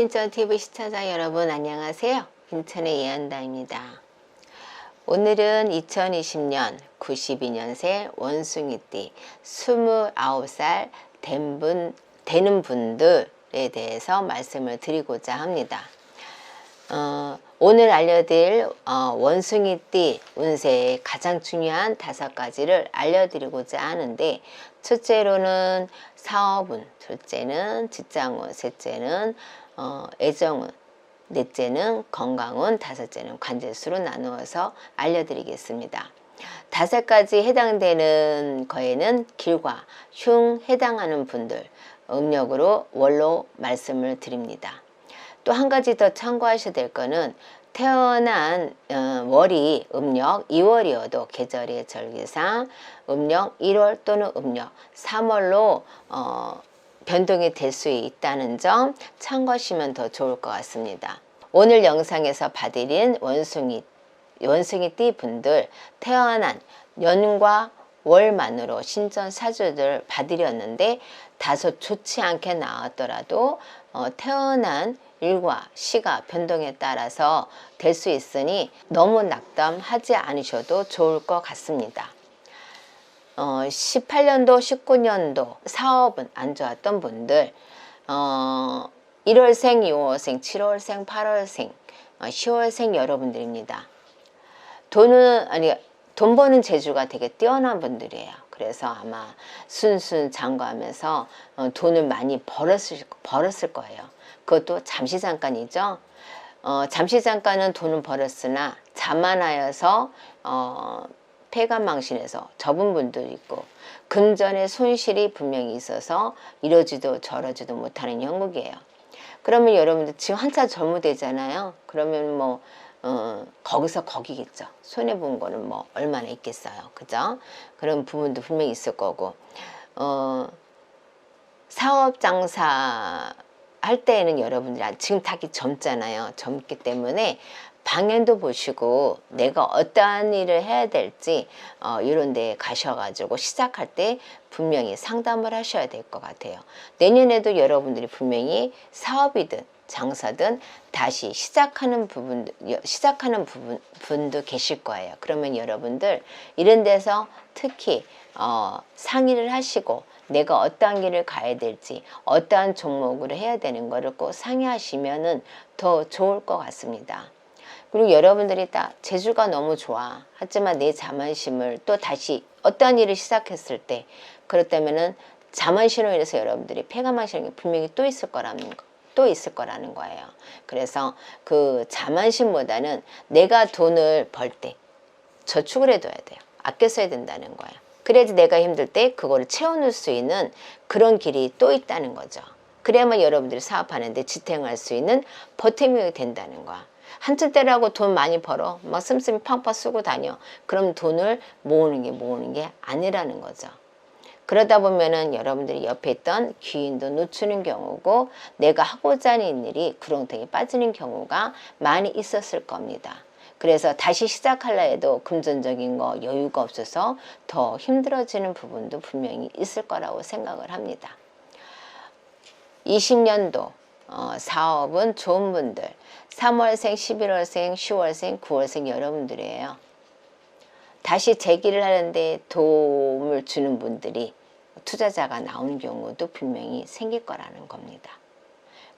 신천TV 시청자 여러분 안녕하세요. 인천의 예한다입니다. 오늘은 2020년 92년생 원숭이띠 29살 된 분, 되는 분들에 대해서 말씀을 드리고자 합니다. 어, 오늘 알려드릴 어, 원숭이띠 운세의 가장 중요한 다섯 가지를 알려드리고자 하는데 첫째로는 사업운, 둘째는 직장운, 셋째는 어, 애정운, 넷째는 건강운, 다섯째는 관제수로 나누어서 알려드리겠습니다. 다섯 가지 해당되는 거에는 길과 흉 해당하는 분들 음력으로 월로 말씀을 드립니다. 또 한 가지 더 참고하셔야 될 거는 태어난 어, 월이 음력 2월이어도 계절의 절기상 음력 1월 또는 음력 3월로 어, 변동이 될 수 있다는 점 참고하시면 더 좋을 것 같습니다. 오늘 영상에서 봐드린 원숭이 원숭이 띠 분들 태어난 년과 월만으로 신전 사주들 봐드렸는데 다소 좋지 않게 나왔더라도 어, 태어난 일과 시가 변동에 따라서 될 수 있으니 너무 낙담하지 않으셔도 좋을 것 같습니다. 어, 18년도, 19년도 사업은 안 좋았던 분들, 어, 1월생, 2월생, 7월생, 8월생, 어, 10월생 여러분들입니다. 돈은, 아니, 돈 버는 재주가 되게 뛰어난 분들이에요. 그래서 아마 순순 장구하면서 어, 돈을 많이 벌었을, 벌었을 거예요. 그것도 잠시 잠깐이죠. 어, 잠시 잠깐은 돈을 벌었으나 자만하여서 어, 폐가망신해서 접은 분도 있고 금전의 손실이 분명히 있어서 이러지도 저러지도 못하는 형국이에요. 그러면 여러분들 지금 한참 젊으되잖아요. 그러면 뭐 어, 거기서 거기겠죠. 손해 본 거는 뭐 얼마나 있겠어요. 그죠? 그런 부분도 분명히 있을 거고 어, 사업 장사 할 때에는 여러분들이 지금 타기 젊잖아요. 젊기 때문에 방향도 보시고 내가 어떠한 일을 해야 될지 어, 이런 데 가셔가지고 시작할 때 분명히 상담을 하셔야 될 것 같아요. 내년에도 여러분들이 분명히 사업이든 장사든 다시 시작하는 부분 시작하는 부분 분도 계실 거예요. 그러면 여러분들 이런 데서 특히 어, 상의를 하시고 내가 어떠한 길을 가야 될지 어떠한 종목으로 해야 되는 거를 꼭 상의하시면은 더 좋을 것 같습니다. 그리고 여러분들이 딱 재주가 너무 좋아. 하지만 내 자만심을 또 다시 어떠한 일을 시작했을 때 그렇다면은 자만심으로 인해서 여러분들이 폐가망신이 는 분명히 또 있을 거라는 거. 또 있을 거라는 거예요. 그래서 그 자만심보다는 내가 돈을 벌 때 저축을 해둬야 돼요. 아껴 써야 된다는 거예요. 그래야지 내가 힘들 때 그거를 채워놓을 수 있는 그런 길이 또 있다는 거죠. 그래야만 여러분들이 사업하는데 지탱할 수 있는 버팀이 된다는 거야. 한푼 때라고 돈 많이 벌어. 막 씀씀이 팡팡 쓰고 다녀. 그럼 돈을 모으는 게 모으는 게 아니라는 거죠. 그러다 보면은 여러분들이 옆에 있던 귀인도 놓치는 경우고 내가 하고자 하는 일이 구렁텅이 빠지는 경우가 많이 있었을 겁니다. 그래서 다시 시작하려 해도 금전적인 거 여유가 없어서 더 힘들어지는 부분도 분명히 있을 거라고 생각을 합니다. 20년도 어, 사업은 좋은 분들 3월생, 11월생, 10월생, 9월생 여러분들이에요. 다시 재기를 하는데 도움을 주는 분들이 투자자가 나오는 경우도 분명히 생길 거라는 겁니다.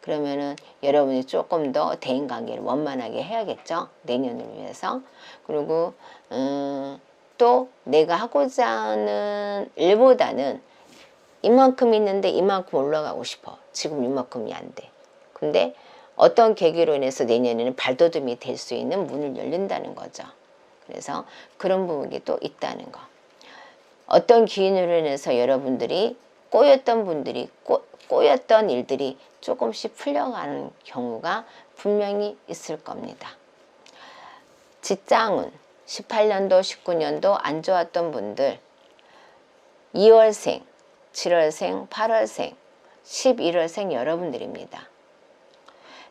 그러면은 여러분이 조금 더 대인관계를 원만하게 해야겠죠. 내년을 위해서. 그리고 음, 또 내가 하고자 하는 일보다는 이만큼 있는데 이만큼 올라가고 싶어. 지금 이만큼이 안 돼. 근데 어떤 계기로 인해서 내년에는 발돋움이 될 수 있는 문을 열린다는 거죠. 그래서 그런 부분이 또 있다는 거. 어떤 기인으로 인해서 여러분들이 꼬였던 분들이 꼬, 꼬였던 일들이 조금씩 풀려가는 경우가 분명히 있을 겁니다. 직장은 18년도, 19년도 안 좋았던 분들 2월생, 7월생, 8월생, 11월생 여러분들입니다.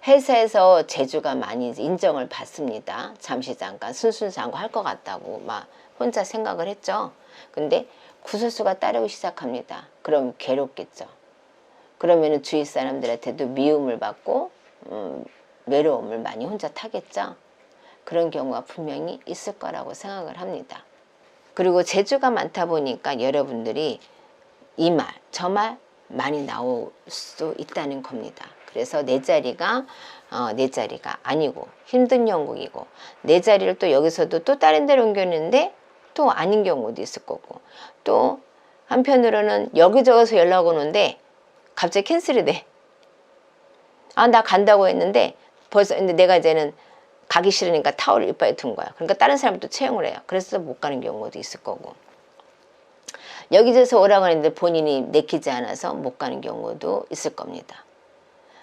회사에서 재주가 많이 인정을 받습니다. 잠시 잠깐 순순장구 할 것 같다고 막 혼자 생각을 했죠. 근데 구설수가 따르기 시작합니다. 그럼 괴롭겠죠. 그러면 주위 사람들한테도 미움을 받고 음, 외로움을 많이 혼자 타겠죠. 그런 경우가 분명히 있을 거라고 생각을 합니다. 그리고 재주가 많다 보니까 여러분들이 이 말, 저 말 많이 나올 수 있다는 겁니다. 그래서 내 자리가 어, 내 자리가 아니고 힘든 영국이고 내 자리를 또 여기서도 또 다른 데로 옮겼는데 또 아닌 경우도 있을 거고 또 한편으로는 여기저기서 연락 오는데 갑자기 캔슬이 돼. 아, 나 간다고 했는데 벌써 근데 내가 이제는 가기 싫으니까 타월을 이빨에 둔 거야. 그러니까 다른 사람이 또 채용을 해요. 그래서 못 가는 경우도 있을 거고. 여기저기서 오라고 했는데 본인이 내키지 않아서 못 가는 경우도 있을 겁니다.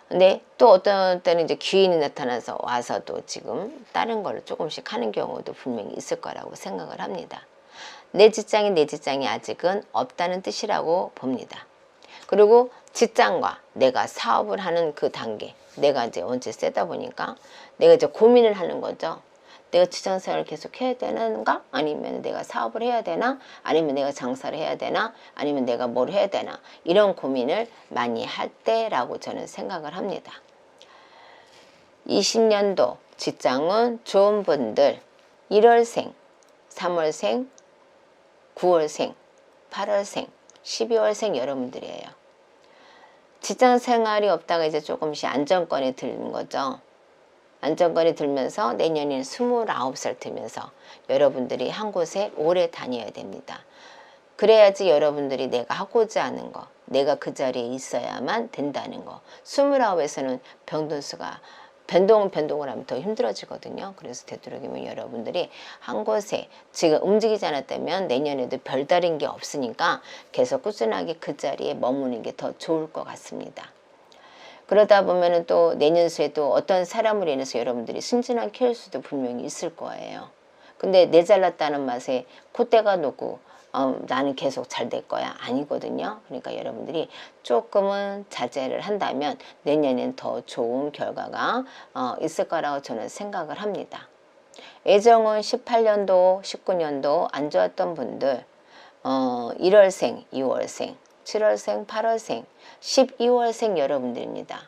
근데 또 어떤 때는 이제 귀인이 나타나서 와서도 지금 다른 걸 조금씩 하는 경우도 분명히 있을 거라고 생각을 합니다. 내 직장이 내 직장이 아직은 없다는 뜻이라고 봅니다. 그리고 직장과 내가 사업을 하는 그 단계, 내가 이제 원체 세다 보니까 내가 이제 고민을 하는 거죠. 내가 직장 생활을 계속 해야 되는가? 아니면 내가 사업을 해야 되나? 아니면 내가 장사를 해야 되나? 아니면 내가 뭘 해야 되나? 이런 고민을 많이 할 때라고 저는 생각을 합니다. 20년도 직장은 좋은 분들 1월생, 3월생, 9월생, 8월생, 12월생 여러분들이에요. 직장 생활이 없다가 이제 조금씩 안정권이 드는 거죠. 안정권이 들면서 내년엔 29살 되면서 여러분들이 한 곳에 오래 다녀야 됩니다. 그래야지 여러분들이 내가 하고자 하는 거, 내가 그 자리에 있어야만 된다는 거. 29에서는 변동수가 변동 변동을 하면 더 힘들어지거든요. 그래서 되도록이면 여러분들이 한 곳에 지금 움직이지 않았다면 내년에도 별다른 게 없으니까 계속 꾸준하게 그 자리에 머무는 게 더 좋을 것 같습니다. 그러다 보면은 또 내년수에 또 어떤 사람으로 인해서 여러분들이 승진한 케이스도 분명히 있을 거예요. 근데 내 잘났다는 맛에 콧대가 높고 어, 나는 계속 잘 될 거야 아니거든요. 그러니까 여러분들이 조금은 자제를 한다면 내년엔 더 좋은 결과가 어, 있을 거라고 저는 생각을 합니다. 애정은 18년도, 19년도 안 좋았던 분들 어, 1월생, 2월생, 7월생, 8월생, 12월생 여러분들입니다.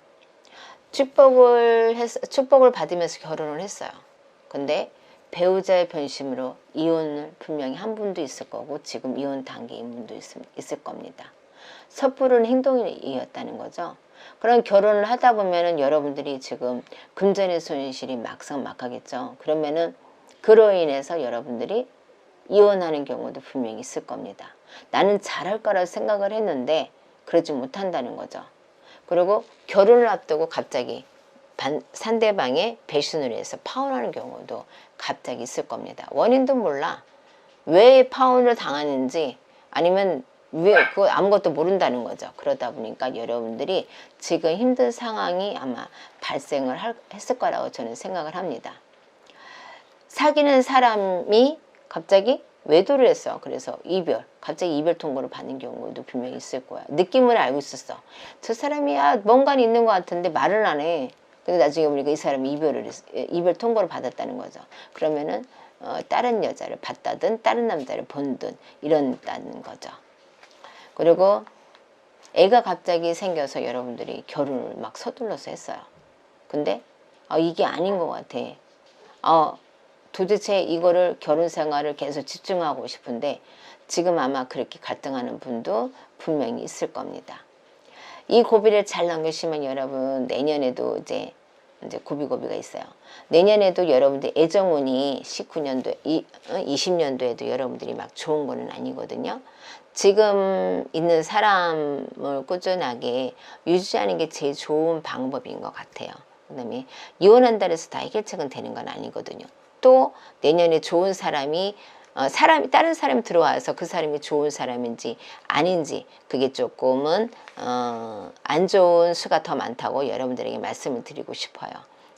축복을 했, 축복을 받으면서 결혼을 했어요. 근데 배우자의 변심으로 이혼을 분명히 한 분도 있을 거고 지금 이혼 단계인 분도 있, 있을 겁니다. 섣부른 행동이었다는 거죠. 그런 결혼을 하다 보면은 여러분들이 지금 금전의 손실이 막상막하겠죠. 그러면은 그로 인해서 여러분들이 이혼하는 경우도 분명히 있을 겁니다. 나는 잘할 거라 생각을 했는데 그러지 못한다는 거죠. 그리고 결혼을 앞두고 갑자기 반, 상대방의 배신을 해서 파혼하는 경우도 갑자기 있을 겁니다. 원인도 몰라. 왜 파혼을 당하는지 아니면 왜그 아무것도 모른다는 거죠. 그러다 보니까 여러분들이 지금 힘든 상황이 아마 발생을 할, 했을 거라고 저는 생각을 합니다. 사귀는 사람이 갑자기 외도를 했어. 그래서 이별, 갑자기 이별 통보를 받는 경우도 분명히 있을 거야. 느낌을 알고 있었어. 저 사람이 야 뭔가 있는 것 같은데 말을 안 해. 근데 나중에 보니까 이 사람이 이별을 했, 이별 통보를 받았다는 거죠. 그러면은 어, 다른 여자를 봤다든 다른 남자를 본든 이런다는 거죠. 그리고 애가 갑자기 생겨서 여러분들이 결혼을 막 서둘러서 했어요. 근데 어, 이게 아닌 것 같아. 어, 도대체 이거를 결혼 생활을 계속 집중하고 싶은데 지금 아마 그렇게 갈등하는 분도 분명히 있을 겁니다. 이 고비를 잘 넘기시면 여러분 내년에도 이제 이제 고비고비가 있어요. 내년에도 여러분들 애정운이 19년도, 20년도에도 여러분들이 막 좋은 거는 아니거든요. 지금 있는 사람을 꾸준하게 유지하는 게 제일 좋은 방법인 것 같아요. 그 다음에 이혼한다 해서 다 해결책은 되는 건 아니거든요. 또 내년에 좋은 사람이 어, 사람이 다른 사람이 들어와서 그 사람이 좋은 사람인지 아닌지 그게 조금은 어, 안 좋은 수가 더 많다고 여러분들에게 말씀을 드리고 싶어요.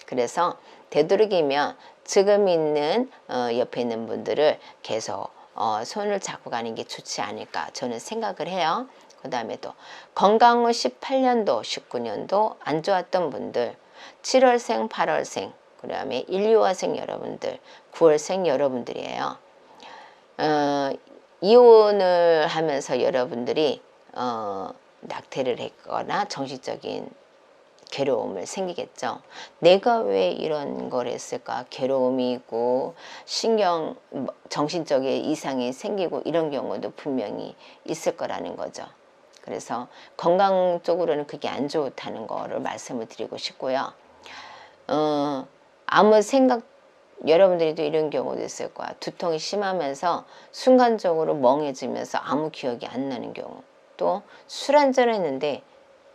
그래서 되도록이면 지금 있는 어, 옆에 있는 분들을 계속 어, 손을 잡고 가는 게 좋지 않을까 저는 생각을 해요. 그 다음에 또 건강 후 18년도, 19년도 안 좋았던 분들 7월생, 8월생 그 다음에 1, 2화생 여러분들, 9월생 여러분들이에요. 어, 이혼을 하면서 여러분들이 어, 낙태를 했거나 정신적인 괴로움을 생기겠죠. 내가 왜 이런 걸 했을까? 괴로움이 있고 신경 뭐, 정신적인 이상이 생기고 이런 경우도 분명히 있을 거라는 거죠. 그래서 건강 쪽으로는 그게 안 좋다는 거를 말씀을 드리고 싶고요. 어, 아무 생각 여러분들이도 이런 경우도 있을 거야. 두통이 심하면서 순간적으로 멍해지면서 아무 기억이 안 나는 경우. 또 술 한잔 했는데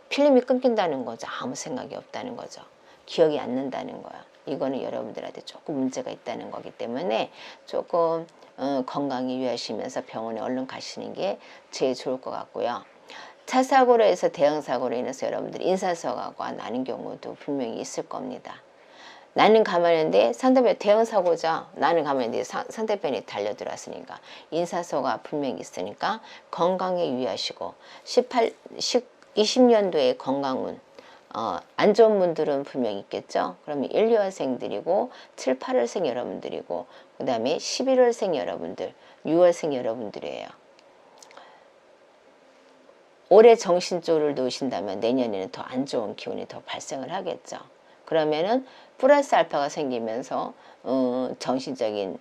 필름이 끊긴다는 거죠. 아무 생각이 없다는 거죠. 기억이 안 난다는 거야. 이거는 여러분들한테 조금 문제가 있다는 거기 때문에 조금 어, 건강에 유의하시면서 병원에 얼른 가시는 게 제일 좋을 것 같고요. 차 사고로 해서 대형 사고로 인해서 여러분들이 인사사고가 나는 경우도 분명히 있을 겁니다. 나는 가만히 있는데 상대편 대형 사고죠. 나는 가만히 있는데 사- 상대편이 달려들었으니까 인사소가 분명히 있으니까 건강에 유의하시고 18, 20년도에 건강운 어, 안 좋은 분들은 분명히 있겠죠. 그러면 1, 2월생들이고 7, 8월생 여러분들이고 그 다음에 11월생 여러분들, 6월생 여러분들이에요. 올해 정신줄을 놓으신다면 내년에는 더 안 좋은 기운이 더 발생을 하겠죠. 그러면은 플러스 알파가 생기면서 어, 정신적인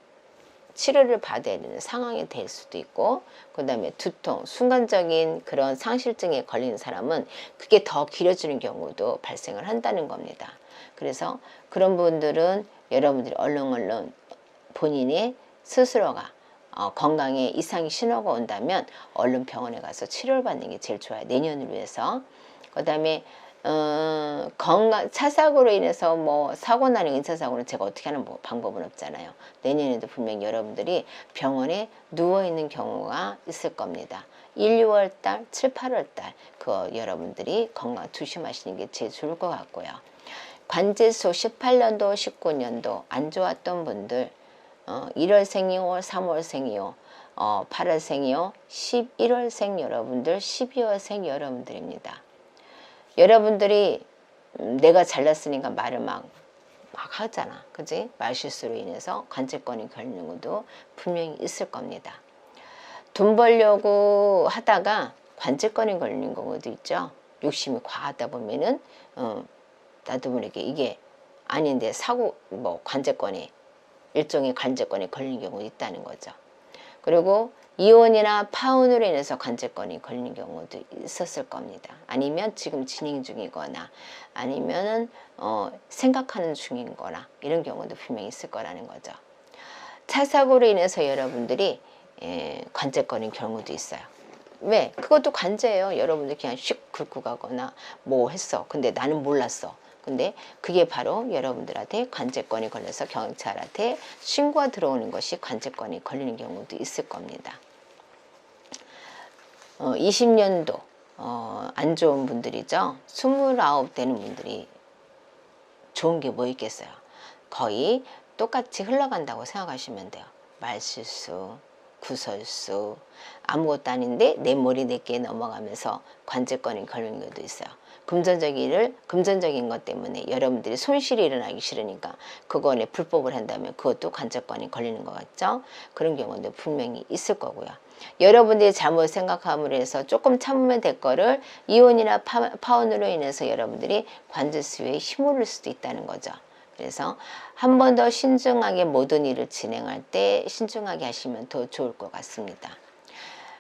치료를 받아야 되는 상황이 될 수도 있고 그 다음에 두통, 순간적인 그런 상실증에 걸리는 사람은 그게 더 길어지는 경우도 발생을 한다는 겁니다. 그래서 그런 분들은 여러분들이 얼른 얼른 본인의 스스로가 어, 건강에 이상이 신호가 온다면 얼른 병원에 가서 치료를 받는 게 제일 좋아요. 내년을 위해서. 그 다음에 어, 건강 차 사고로 인해서 뭐 사고 나는 인사 사고는 제가 어떻게 하는 뭐 방법은 없잖아요. 내년에도 분명히 여러분들이 병원에 누워 있는 경우가 있을 겁니다. 1, 6월 달, 7, 8월 달, 그 여러분들이 건강 조심하시는 게 제일 좋을 것 같고요. 관제소 18년도, 19년도 안 좋았던 분들, 어, 1월생이요, 3월생이요, 어, 8월생이요, 11월생 여러분들, 12월생 여러분들입니다. 여러분들이 음, 내가 잘났으니까 말을 막, 막 하잖아. 그지? 말실수로 인해서 관제권이 걸리는 것도 분명히 있을 겁니다. 돈 벌려고 하다가 관제권이 걸리는 경우도 있죠. 욕심이 과하다 보면은, 어, 나도 모르게 이게 아닌데 사고, 뭐, 관제권이, 일종의 관제권이 걸리는 경우도 있다는 거죠. 그리고 이혼이나 파혼으로 인해서 관제권이 걸리는 경우도 있었을 겁니다. 아니면 지금 진행 중이거나 아니면은 어, 생각하는 중인 거나 이런 경우도 분명히 있을 거라는 거죠. 차 사고로 인해서 여러분들이 예, 관제권인 경우도 있어요. 왜? 그것도 관제예요. 여러분들 그냥 슉 긁고 가거나 뭐 했어. 근데 나는 몰랐어. 근데 그게 바로 여러분들한테 관제권이 걸려서 경찰한테 신고가 들어오는 것이 관제권이 걸리는 경우도 있을 겁니다. 어, 20년도 어, 안 좋은 분들이죠. 29 되는 분들이 좋은 게 뭐 있겠어요. 거의 똑같이 흘러간다고 생각하시면 돼요. 말실수, 구설수, 아무것도 아닌데 내 머리 내게 넘어가면서 관제권이 걸리는 것도 있어요. 금전적인 일을 금전적인 것 때문에 여러분들이 손실이 일어나기 싫으니까 그거에 불법을 한다면 그것도 관제권이 걸리는 것 같죠? 그런 경우도 분명히 있을 거고요. 여러분들이 잘못 생각함으로 해서 조금 참으면 될 거를 이혼이나 파, 파혼으로 인해서 여러분들이 관제수에 힘을 를 수도 있다는 거죠. 그래서 한 번 더 신중하게 모든 일을 진행할 때 신중하게 하시면 더 좋을 것 같습니다.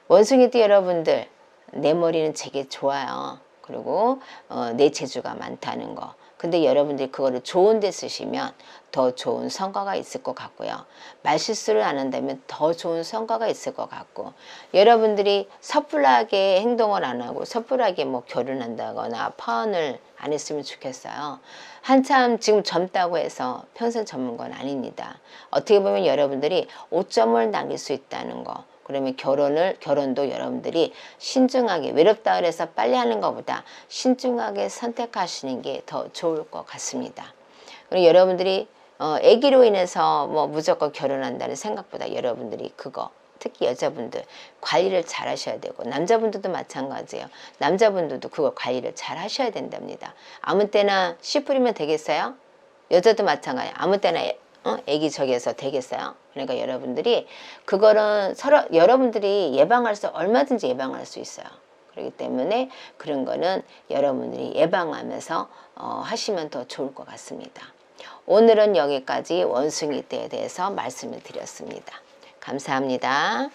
원숭이띠 여러분들 내 머리는 되게 좋아요. 그리고 어, 내 재주가 많다는 거. 근데 여러분들이 그거를 좋은 데 쓰시면 더 좋은 성과가 있을 것 같고요. 말실수를 안 한다면 더 좋은 성과가 있을 것 같고 여러분들이 섣불하게 행동을 안 하고 섣불하게 뭐 결혼한다거나 파혼을 안 했으면 좋겠어요. 한참 지금 젊다고 해서 평생 젊은 건 아닙니다. 어떻게 보면 여러분들이 5점을 남길 수 있다는 거. 그러면 결혼을 결혼도 여러분들이 신중하게 외롭다 그래서 빨리 하는 것보다 신중하게 선택하시는 게 더 좋을 것 같습니다. 그리고 여러분들이 어, 아기로 인해서 뭐 무조건 결혼한다는 생각보다 여러분들이 그거 특히 여자분들 관리를 잘 하셔야 되고 남자분들도 마찬가지예요. 남자분들도 그거 관리를 잘 하셔야 된답니다. 아무 때나 씨 뿌리면 되겠어요? 여자도 마찬가지. 아무 때나 어? 애기 저기에서 되겠어요? 그러니까 여러분들이 그거는 서로 여러분들이 예방할 수 얼마든지 예방할 수 있어요. 그렇기 때문에 그런 거는 여러분들이 예방하면서 어, 하시면 더 좋을 것 같습니다. 오늘은 여기까지 원숭이 떼에 대해서 말씀을 드렸습니다. 감사합니다.